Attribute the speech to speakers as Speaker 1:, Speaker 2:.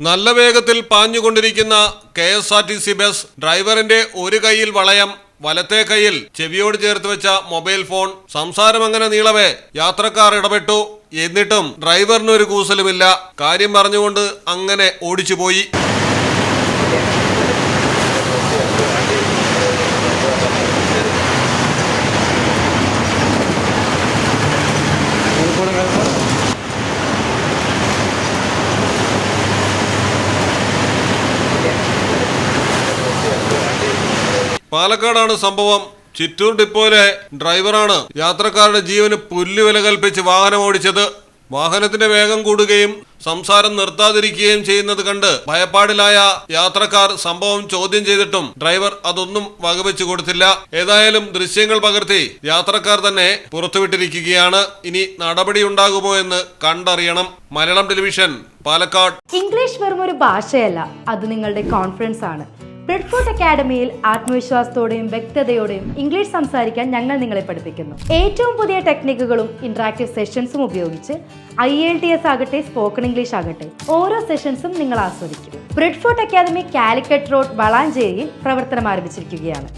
Speaker 1: നല്ല വേഗത്തിൽ പാഞ്ഞുകൊണ്ടിരിക്കുന്ന K S R T C bus ഡ്രൈവറിന്റെ ഒരു കൈയിൽ വളയം വലത്തെ കൈയിൽ ചെവിയോട് ചേർത്ത് വെച്ച മൊബൈൽ ഫോൺ സംസാരം അങ്ങനെ നീളവേ. യാത്രക്കാർ ഇടപെട്ടു. എന്നിട്ടും ഡ്രൈവറിനൊരു കൂസലുമില്ല. കാര്യം പറഞ്ഞുകൊണ്ട് അങ്ങനെ ഓടിച്ചുപോയി. പാലക്കാടാണ് സംഭവം. ചിറ്റൂർ ഡിപ്പോയിലെ ഡ്രൈവറാണ് യാത്രക്കാരുടെ ജീവന് പുല്ലുവില കൽപ്പിച്ച് വാഹനം ഓടിച്ചത്. വാഹനത്തിന്റെ വേഗം കൂടുകയും സംസാരം നിർത്താതിരിക്കുകയും ചെയ്യുന്നത് കണ്ട് ഭയപ്പാടിലായ യാത്രക്കാർ സംഭവം ചോദ്യം ചെയ്തിട്ടും ഡ്രൈവർ അതൊന്നും വകവെച്ചു കൊടുത്തില്ല. ഏതായാലും ദൃശ്യങ്ങൾ പകർത്തി യാത്രക്കാർ തന്നെ പുറത്തുവിട്ടിരിക്കുകയാണ്. ഇനി നടപടി ഉണ്ടാകുമോ എന്ന് കണ്ടറിയണം. മലയാളം ടെലിവിഷൻ പാലക്കാട്.
Speaker 2: ഇംഗ്ലീഷ് വെറും ഒരു ഭാഷയല്ല. അത് നിങ്ങളുടെ കോൺഫിഡൻസ് ആണ്. ബ്രെഡ്ഫോർട്ട് അക്കാഡമിയിൽ ആത്മവിശ്വാസത്തോടെയും വ്യക്തതയോടെയും ഇംഗ്ലീഷ് സംസാരിക്കാൻ ഞങ്ങൾ നിങ്ങളെ പഠിപ്പിക്കുന്നു. ഏറ്റവും പുതിയ ടെക്നിക്കുകളും ഇന്ററാക്റ്റീവ് സെഷൻസും ഉപയോഗിച്ച് ഐ എൽ ടി എസ് ആകട്ടെ സ്പോക്കൺ ഇംഗ്ലീഷ് ആകട്ടെ ഓരോ സെഷൻസും നിങ്ങൾ ആസ്വദിക്കും. ബ്രെഡ്ഫോർട്ട് അക്കാദമി കാലിക്കറ്റ് റോഡ് വളാഞ്ചേരിയിൽ പ്രവർത്തനം ആരംഭിച്ചിരിക്കുകയാണ്.